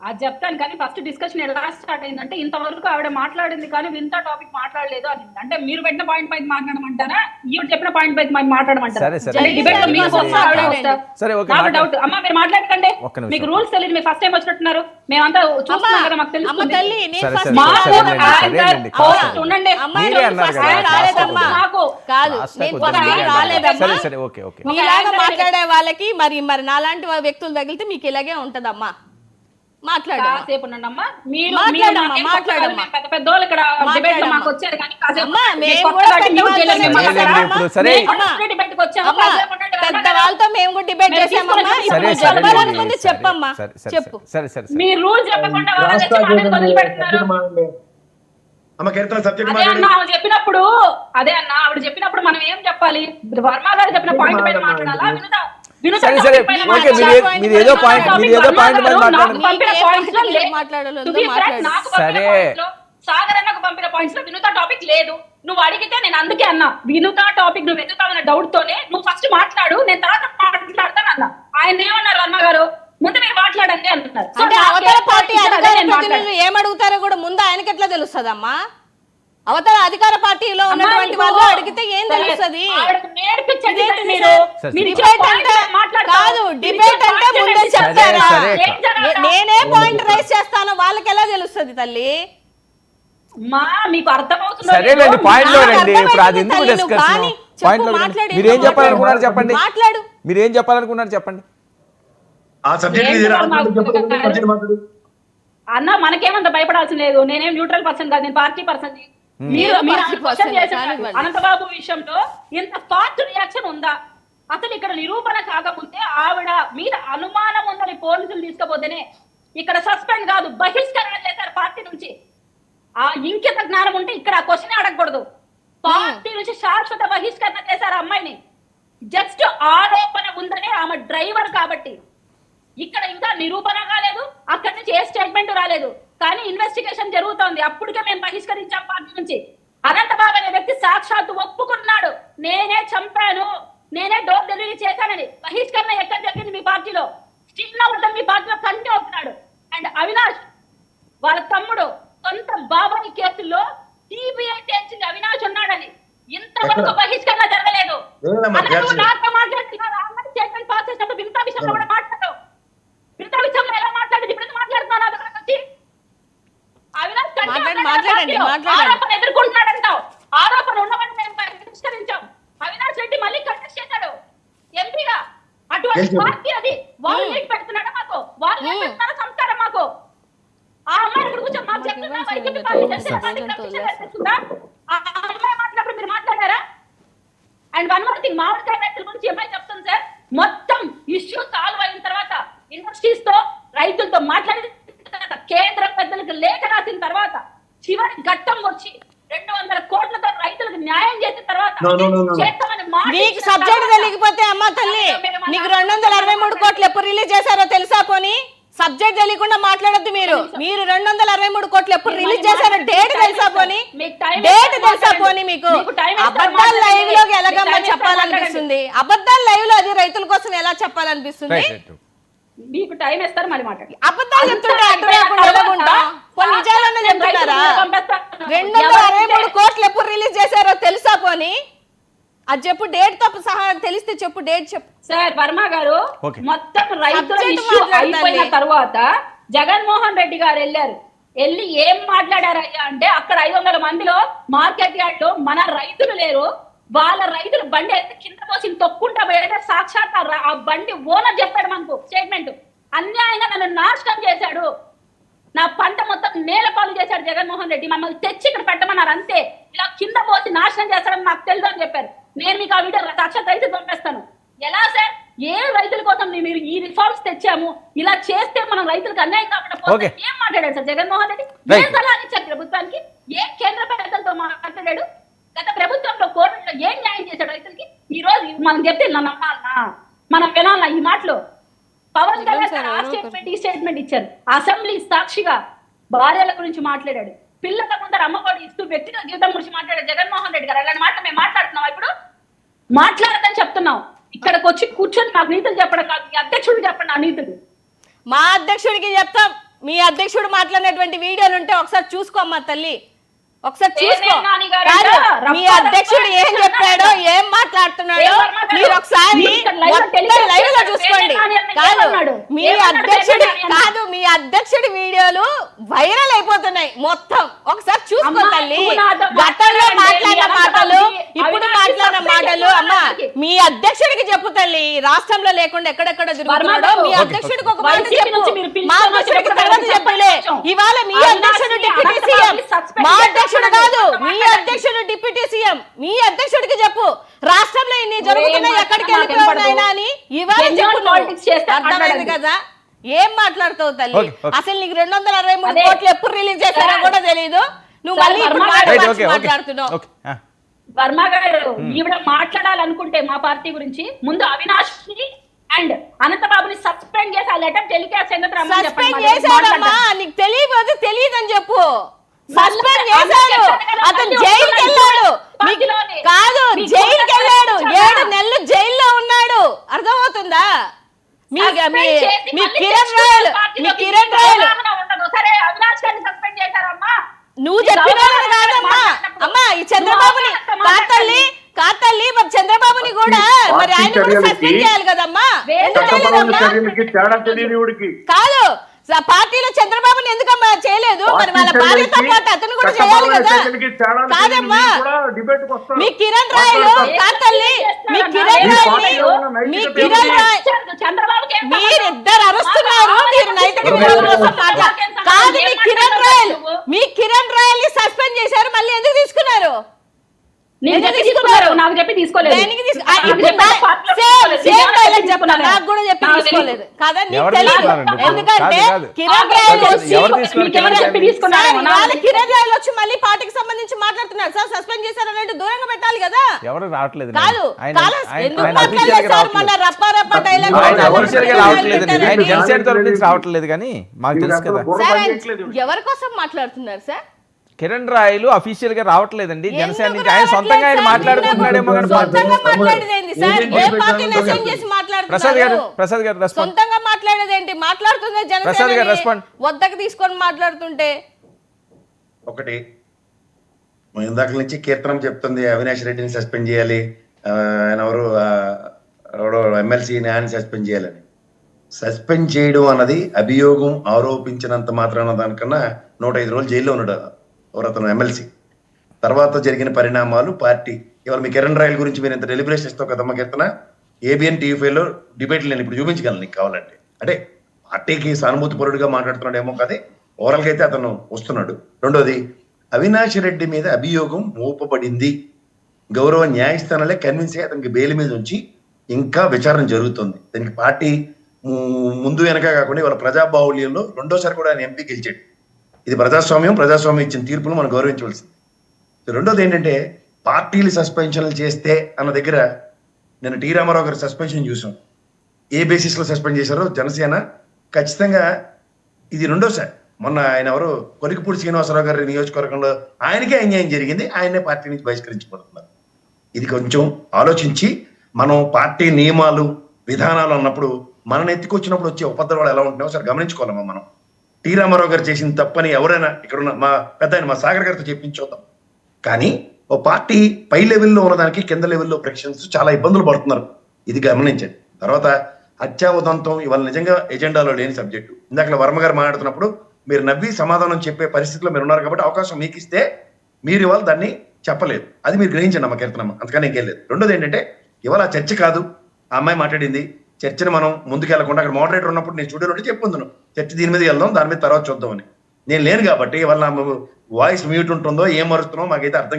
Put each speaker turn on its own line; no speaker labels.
అది చెప్తాను కానీ ఫస్ట్ డిస్కషన్ ఎలా స్టార్ట్ అయిందంటే ఇంతవరకు ఆవిడ మాట్లాడింది కానీ వింత టాపిక్ మాట్లాడలేదు అని అంటే మీరు పెట్టిన పాయింట్ పైన మాట్లాడమంటారా? ఈవిడ చెప్పిన పాయింట్ పైన మరి మాట్లాడమంటారా. డౌట్ అమ్మ మీరు మాట్లాడకండి. మీకు రూల్స్ తెలియదు మీరు ఫస్ట్ టైం వచ్చినట్టున్నారు. మేమంతా చూస్తున్నాం కదా మాకు
మీలాగా మాట్లాడే వాళ్ళకి మరి మరి నాలాంటి వా- వ్యక్తులు తగిలితే మీకు ఇలాగే ఉంటదమ్మా. మేము కూడా డిబేట్ చేసామమ్మా.
ఇప్పుడు
చెప్పాలనుకుంది చెప్పమ్మా.
సరే సరే
చెప్పు.
సరే సరే సరే.
మీ రూల్స్ చెప్పకుండా చెప్పినప్పుడు అదే అన్న ఆవిడ చెప్పినప్పుడు మనం ఏం చెప్పాలి? వర్మ గారు చెప్పిన పాయింట్ పైన మాట్లాడాలా? వినుత
సరే, సరే. ఓకే? మీరు మీరు ఏదో మీరు మీద మాట్లాడండి. సరే.
లో సాగర్ అన్నకు పంపిన పాయింట్స్లో వినుత టాపిక్ లేదు. నువ్వు అడిగితే నేను అందుకే అన్నా. వినుత టాపిక్ నువ్వు ఎదుగుతావన్న డౌట్ తోనే? నువ్వు ఫస్ట్ మాట్లాడు నేను తర్వాత మాట్లాడతాను అన్నా. ఆయన ఏమన్నారు వర్మ గారు? ముందు మీరు మాట్లాడండి అంటున్నారు.
ఏమడుగుతారో కూడా ముందు ఆయనకి ఎట్లా తెలుస్తుందమ్మా? అవతల అధికార పార్టీలో ఉన్నటువంటి వాళ్ళు. అడిగితే ఏం తెలుస్తుంది. కాదు డిబేట్ అంటే ముందే
నేను
చెప్తారా? నేనే పాయింట్ రైస్ చేస్తానో వాళ్ళకి ఎలా తెలుస్తుంది తల్లి?
మా మీకు అర్థమవుతుందో
సరేలేండి
లేదో,
పాయింట్లో
నాకు
రండి. ఇప్పుడు అది
అర్థమైంది
ఎందుకు
తల్లి, నువ్వు
డిస్కషన్
కానీ చెప్పు,
పాయింట్లో రండి.
మాట్లాడు,
మీరు ఏం చెప్పాలనుకున్నారు చెప్పండి?
మాట్లాడు.
మీరు ఏం చెప్పాలనుకున్నారు చెప్పండి?
ఆ సబ్జెక్ట్
అన్న మనకేమంత భయపడాల్సిన లేదు. నేనేం న్యూట్రల్ పర్సన్ కాదు. నేను పార్టీ పర్సన్ మీరు
మీరు.
అనంతబాబు విషయంలో ఇంత ఫాస్ట్ రియాక్షన్ ఉందా? అసలు ఇక్కడ నిరూపణ కాకముందే ఆవిడ మీద అనుమానం ఉందని పోలీసులు తీసుకపోతేనే ఇక్కడ సస్పెండ్ కాదు బహిష్కరణ చేశారు పార్టీ నుంచి. ఆ ఇంకిత జ్ఞానం ఉంటే ఇక్కడ ఆ క్వశ్చన్ అడగకూడదు. పార్టీ నుంచి శాశ్వత బహిష్కరణ చేశారు అమ్మాయిని. జస్ట్ ఆరోపణ ఉందనే ఆమె డ్రైవర్ కాబట్టి. ఇక్కడ ఇంకా నిరూపణ కాలేదు అక్కడి నుంచి ఏ స్టేట్మెంట్ రాలేదు. కానీ ఇన్వెస్టిగేషన్ జరుగుతోంది. అప్పటికే మేము బహిష్కరించాం పార్టీ నుంచి. అనంతబాబు అనే వ్యక్తి సాక్షాత్తు ఒప్పుకున్నాడు. నేనే చంపాను నేనే డోర్ డెలివరీ చేశానని. బహిష్కరణ ఎక్కడ జరిగింది మీ పార్టీలో? స్టిల్ అవుతాం మీ పార్టీలో కంటే అవుతున్నాడు అండ్ అవినాష్ వాళ్ళ తమ్ముడు సొంత బాబాయ్ కేసులో సిబిఐ చేసింది అవినాష్ ఉన్నాడని. ఇంతవరకు? బహిష్కరణ జరగలేదు. స్టేట్మెంట్ పాస్ చేసినప్పుడు వింతా విషయంలో కూడా మాట్లాడతావు వింతా విషయంలో ఎలా మాట్లాడేది ఇప్పుడు ఎందుకు మాట్లాడుతున్నావు నా దగ్గరకు వచ్చి అవినాష్ కంటే
మాట్లాడండి, మాట్లాడండి. మాట్లాడండి.
ఆరోపణ ఎదుర్కొంటున్నాడంటావు ఆరోపణ ఉన్నవని మేము పరిష్కరించాం అవినాష్ రెడ్డి మళ్ళీ కంటెస్ట్ చేశాడు ఎంపీగా అటువంటి. పార్టీ అది వాళ్ళు. ఏం పెడుతున్నాడు మాకు వాళ్ళు ఏం. పెడుతున్నారో సంస్కారం మాకు ఆ అమ్మాయి ఇప్పుడు కూర్చొని మాకు చెప్తున్నా పార్టీ? ఆ అమ్మాయి మాట్లాడినప్పుడు మీరు మాట్లాడారా అండ్ వన్ మోర్ థింగ్ మామిడికాయ రైతుల గురించి ఏమై చెప్తుంది సార్ మొత్తం ఇష్యూ సాల్వ్ అయిన తర్వాత ఇండస్ట్రీస్తో రైతులతో మాట్లాడిన తర్వాత కేంద్ర పెద్దలకు లేఖ రాసిన తర్వాత చివరి ఘట్టం వచ్చి రెండు వందల కోట్లతో రైతులకు న్యాయం చేసిన తర్వాత
No, no, no, no.
చేస్తామని మాట
నీకు సబ్జెక్ట్ తెలియకపోతే అమ్మ తల్లి నీకు రెండు వందల అరవై మూడు కోట్లు ఎప్పుడు రిలీజ్ చేశారో తెలుసా పోనీ? సబ్జెక్ట్ తెలియకుండా మాట్లాడొద్దు మీరు. మీరు రెండు వందల అరవై మూడు కోట్లు ఎప్పుడు రిలీజ్ చేశారో డేట్ తెలుసా పోనీ?
మీకు టైం
డేట్ తెలుసా. పోనీ మీకు? అబద్ధాలు లైవ్
మీకు
ఎలాగమ్మా చెప్పాలనిపిస్తుంది? అబద్ధాలు లైవ్లో అది రైతుల కోసం ఎలా చెప్పాలనిపిస్తుంది?
మీకు టైం ఇస్తారు మళ్ళీ మాట్లాడి
అబద్ధాలు చెప్తుంటే? అడ్డు రాకుండా ఎలాగుంటా కొన్ని నిజాలన్నా చెప్తున్నారా? రెండు వందల అరవై మూడు కోట్లు ఎప్పుడు రిలీజ్ చేశారో తెలుసా పోనీ? అది చెప్పు డేట్తో సహా తెలిస్తే చెప్పు డేట్ చెప్పు.
సార్ వర్మ గారు. మొత్తం రైతుల ఇష్యూ. అయిపోయిన తర్వాత జగన్మోహన్ రెడ్డి గారు వెళ్ళారు. వెళ్ళి ఏం మాట్లాడారయ్యా అంటే అక్కడ ఐదు వందల మందిలో మార్కెట్ యార్డ్లో మన రైతులు లేరు. వాళ్ళ రైతులు బండి అయితే కింద పోసి తొక్కుంటా పోయాడే సాక్షాత్ ఆ బండి ఓనర్ చెప్పాడు మనకు స్టేట్మెంట్ అన్యాయంగా నన్ను నాశనం చేశాడు. నా పంట మొత్తం నేల పాలు చేశాడు జగన్మోహన్ రెడ్డి. మమ్మల్ని తెచ్చి ఇక్కడ పెట్టమన్నారు. అంతే. ఇలా కింద పోసి నాశనం చేస్తాడని నాకు తెలుసు అని చెప్పారు. నేను మీకు ఆ వీడియో సాక్షాత్ రైతు పంపిస్తాను. ఎలా సార్? ఏ రైతుల కోసం మీరు ఈ రిఫార్మ్స్ తెచ్చాము? ఇలా చేస్తే మనం రైతులకు అన్యాయం
Okay.
ఏం మాట్లాడాడు సార్ జగన్మోహన్ రెడ్డి. ఏం సలహా ఇచ్చారు ప్రభుత్వానికి? ఏ కేంద్ర పెద్దలతో మాట్లాడాడు? గత ప్రభుత్వంలో కోవిడ్లో ఏం న్యాయం చేశాడు రైతులకి? ఈ రోజు మనం చెప్తే నా నమ్మాలనా? మనం వినాలనా ఈ మాటలు? పవన్ కళ్యాణ్ ఆ స్టేట్మెంట్ ఈ స్టేట్మెంట్ ఇచ్చారు. అసెంబ్లీ సాక్షిగా భార్యల గురించి మాట్లాడాడు. పిల్లల ముందర అమ్మఒడి ఇస్తూ వ్యక్తిగత జీవితం గురించి మాట్లాడాడు జగన్మోహన్ రెడ్డి గారు. అలాంటి మాటలు మేము మాట్లాడుతున్నాం ఇప్పుడు. మాట్లాడదని చెప్తున్నాం. ఇక్కడికి వచ్చి కూర్చొని మాకు నీతులు చెప్పడం కాదు. మీ అధ్యక్షుడు చెప్పండి ఆ నీతులు.
మా అధ్యక్షుడికి చెప్తాం. మీ అధ్యక్షుడు మాట్లాడినటువంటి వీడియోలు ఉంటే ఒకసారి చూసుకోమ్మా తల్లి. ఒకసారి చూసుకో? మీ అధ్యక్షుడు ఏం చెప్పాడో ఏం మాట్లాడుతున్నాడో? మీరు ఒకసారి
లైవ్లో.
చూసుకోండి కాదు? మీ అధ్యక్షుడి? కాదు మీ అధ్యక్షుడి వీడియోలు వైరల్ అయిపోతున్నాయి మొత్తం ఒకసారి చూసుకో తల్లి గతంలో. మాట్లాడిన మాటలు ఇప్పుడు మాట్లాడిన మాటలు అమ్మా. మీ అధ్యక్షుడికి చెప్పు తల్లి రాష్ట్రంలో లేకుండా ఎక్కడెక్కడ తిరుగుతున్నాడో. మీ అధ్యక్షుడికి ఒక మాట చెప్పు మా అధ్యక్షుడికి తర్వాత. చెప్పులే ఇవాళ మీ అధ్యక్షుడు డిప్యూటీ
అనంతబాబుని
సీఎం
సస్పెండ్
మా
చేసిన
అధ్యక్షుడు
వాళ్ళని
కాదు
చెప్పు.
మీ
మాట్లాడండి.
అధ్యక్షుడు డిప్యూటీ సీఎం మీ అధ్యక్షుడికి చెప్పు రాష్ట్రంలో ఇన్ని జరుగుతున్నాయి
ఏం
ఎక్కడికి
మాట్లాడినా
వెళ్ళిపోయినా అని ఇవాళ చెప్పు అర్థమైంది. కదా ఏం మాట్లాడుతావు తల్లి. అసలు నీకు రెండు వందల అరవై మూడు. కోట్లు ఎప్పుడు రిలీజ్ చేశారో. కూడా తెలియదు నువ్వు మళ్ళీ మాట్లాడుతున్నావు.
వర్మ గారు ఈవిడ మాట్లాడాలనుకుంటే మా పార్టీ గురించి ముందు అవినాష్ని అండ్ అనంతబాబుని సస్పెండ్ చేసి ఆ లెటర్ టెలికాస్ట్.
సస్పెండ్ చేశారమ్మా. నీకు తెలియదు తెలియదని చెప్పు సస్పెండ్ చేశారు
కదా,
అతను జైలుకి వెళ్ళాడు. కాదు జైలుకి వెళ్ళాడు? ఏడు నెలలు జైల్లో ఉన్నాడు అర్థమవుతుందా మీ మీ కిరణ్ రాయల్ మీ. కిరణ్ రాయల్
అవగాహన ఉండదు. సరే అవినాష్ గారిని సస్పెండ్ చేశారమ్మా
నువ్వు చెప్పిన కాదమ్మా. అమ్మా ఈ చంద్రబాబుని కాతల్లి కాతల్లి మరి చంద్రబాబుని కూడా మరి ఆయన కూడా సస్పెండ్ చేయాలి కదమ్మా ఎందుకు కాదు పార్టీలో చంద్రబాబుని ఎందుకమ్మా చేయలేదు మరి వాళ్ళ
పార్టీ
భార్యతో పాటు అతను కూడా చేయాలి కదా కాదమ్మా. మీ కిరణ్ రాయలు. కాతల్లి మీ కిరణ్ రాయల్ని మీ కిరణ్ రాయ్
చంద్రబాబుకి ఏం సంబంధం?
మీరిద్దరు అరుస్తున్నారు మీరు నైతిక విలువల కోసం? కాదు మీ కిరణ్ రాయల్? మీ కిరణ్ రాయల్ని సస్పెండ్ చేశారు మళ్ళీ ఎందుకు తీసుకున్నారు
నేను
ఎందుకు
చెప్పి
తీసుకున్నారు?
తీసుకున్నారు నాకు చెప్పి తీసుకోలేదు.
కూడా చెప్పి తీసుకోలేదు. కాదా? నీకు
ఎవరు
తెలియదు
తీసుకున్నారండి ఇప్పుడు?
ఎందుకంటే
కాదు, కాదు.
కిరణ్
ఆ,
రాయల్
ఎవరు
వచ్చి
ఎవరు తీసుకున్నారు
మీకు ఎవరు
కిరణ్
చెప్పి
రాయల్?
తీసుకున్నారు?
సార్,
నాకు
ఇవాళ కిరణ్ రాయల్ వచ్చి మళ్ళీ పార్టీకి సంబంధించి మాట్లాడుతున్నారు. సార్ సస్పెండ్ దూరంగా పెట్టాలి కదా.
ఎవరు రావట్లేదు
కాదు మన
రావట్లేదు.
రప్ప రప్ప డైలాగ్
కానీ మాకు తెలుసు కదా.
ఎవరి కోసం మాట్లాడుతున్నారు సార్?
కిరణ్ రాయలు అఫీషియల్గా రావట్లేదండి. జనసేన నుంచి ఆయన సొంతంగా ఆయన? మాట్లాడుకుంటున్నాడేమో ప్రసాద్ గారు ప్రసాద్ గారు రెస్పాన్స్
సొంతంగా మాట్లాడేదేంటి? మాట్లాడుతుంది
ప్రసాద్ గారు
జనసేన
respond.
వద్దకు తీసుకొని మాట్లాడుతుంటే?
ఒకటి ఇందాక నుంచి కీర్తనం చెప్తుంది అవినాష్ రెడ్డిని సస్పెండ్ చేయాలి. ఆయన ఎవరు? ఆ, ఎవడో ఎమ్మెల్సీ ఆయన సస్పెండ్ చేయాలని. సస్పెండ్ చేయడం అన్నది అభియోగం ఆరోపించినంత మాత్రాన దానికన్నా నూట ఐదు రోజులు జైల్లో ఉన్నాడు. ఎవరు అతను ఎమ్మెల్సీ. తర్వాత జరిగిన పరిణామాలు పార్టీ. ఇవాళ మీ కిరణ్ రాయల్ గురించి మీరు ఇంత డెలిబరేషన్ ఇస్తావు కదమ్మా కీర్తన ఏబిఎన్ టీవీలో డిబేట్లు నేను ఇప్పుడు చూపించగలను నీకు కావాలంటే. అంటే పార్టీకి సానుభూతి పరుడుగా మాట్లాడుతున్నాడేమో కదే ఓవరాల్గా అయితే అతను వస్తున్నాడు. రెండోది అవినాష్ రెడ్డి మీద అభియోగం మోపబడింది. గౌరవ న్యాయస్థానాలే కన్విన్స్ అయ్యి అతనికి బెయిల్ మీద ఉంచి ఇంకా విచారణ జరుగుతుంది. దానికి పార్టీ ముందు వెనక కాకుండా ఇవాళ ప్రజాబాహుళ్యంలో రెండోసారి కూడా ఆయన ఎంపీ గెలిచాడు. ఇది ప్రజాస్వామ్యం ప్రజాస్వామ్యం ఇచ్చిన తీర్పును మనం గౌరవించవలసింది. రెండోది ఏంటంటే పార్టీలు సస్పెన్షన్లు చేస్తే అన్న దగ్గర నేను టీ రామారావు గారి సస్పెన్షన్ చూసాం ఏ బేసిస్లో సస్పెండ్ చేశారో జనసేన ఖచ్చితంగా ఇది రెండోసారి. మొన్న ఆయన ఎవరు కొలికిపూడి శ్రీనివాసరావు గారి నియోజకవర్గంలో ఆయనకే అన్యాయం జరిగింది ఆయనే పార్టీ నుంచి బహిష్కరించబడుతున్నారు. ఇది కొంచెం ఆలోచించి మనం పార్టీ నియమాలు విధానాలు అన్నప్పుడు మనం ఎత్తుకొచ్చినప్పుడు వచ్చే ఉపద్రవాలు ఎలా ఉంటున్నాయో ఒకసారి గమనించుకోవాలమ్మా మనం. టీ రామారావు గారు చేసిన తప్పని ఎవరైనా ఇక్కడ ఉన్న మా పెద్ద మా సాగర్ గారితో చెప్పించుకుందాం కానీ ఓ పార్టీ పై లెవెల్లో ఉన్నదానికి కింద లెవెల్లో ప్రేక్షన్స్ చాలా ఇబ్బందులు పడుతున్నారు. ఇది గమనించండి. తర్వాత హత్యా ఉదంతం ఇవాళ నిజంగా ఎజెండాలో లేని సబ్జెక్టు. ఇందాక వర్మ గారు మాట్లాడుతున్నప్పుడు మీరు నవ్వి సమాధానం చెప్పే పరిస్థితిలో మీరు ఉన్నారు కాబట్టి అవకాశం మీకు ఇస్తే మీరు ఇవాళ దాన్ని చెప్పలేదు. అది మీరు గ్రహించండి అమ్మ కీర్తనమ్మ. అందుకని ఇంకేం లేదు. రెండోది ఏంటంటే ఇవాళ చర్చ కాదు. ఆ అమ్మాయి మాట్లాడింది. చర్చను మనం ముందుకు వెళ్ళకుండా అక్కడ మోడరేటర్ ఉన్నప్పుడు నేను స్టూడియో నుండి చెప్పుందును చర్చ దీని మీద వెళ్దాం దాని మీద తర్వాత చూద్దామని. నేను లేను కాబట్టి వాళ్ళ వాయిస్ మ్యూట్ ఉంటుందో ఏం మరుస్తుందో మాకైతే అర్థం కాదు.